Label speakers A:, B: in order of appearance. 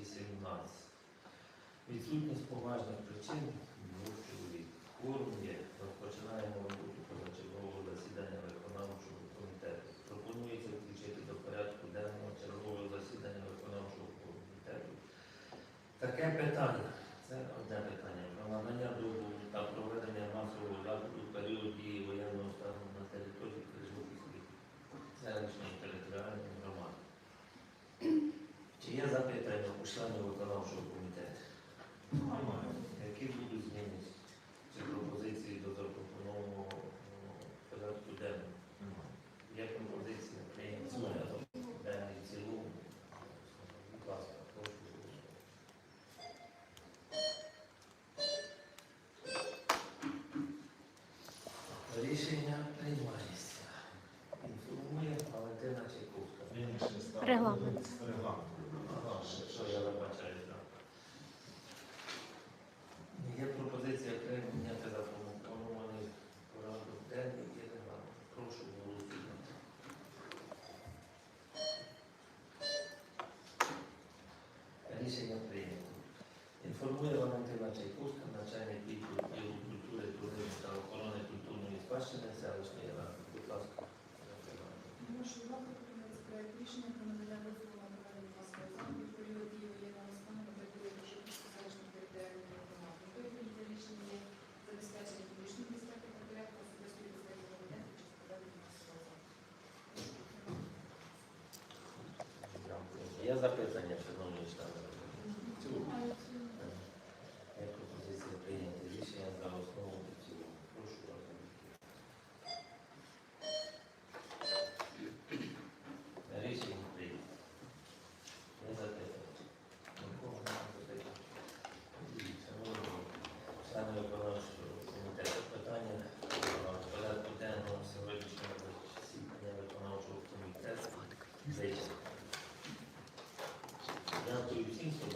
A: 18. Відсутність поважних причин двох чоловік. Кворум є. Розпочинаємо роботу позачергового засідання виконавчого комітету. Пропонується включити до порядку денного чергового засідання виконавчого комітету. Таке питання. Чи є запитання у членів виконавчого комітету? Немає. Які будуть зміни чи пропозиції до запропонованого о, порядку денного?
B: Немає.
A: Є пропозиція прийняти порядок денний в цілому? Будь ласка, прошу. Рішення приймається. Інформує Валентина Чайковська.
B: Регламент.
A: Формує Валентина Чайковська, начальник відділу культури, туризму та охорони культурної спадщини селищної ради. Будь ласка, Прошу
C: увагу, рішення про надання
A: insulin.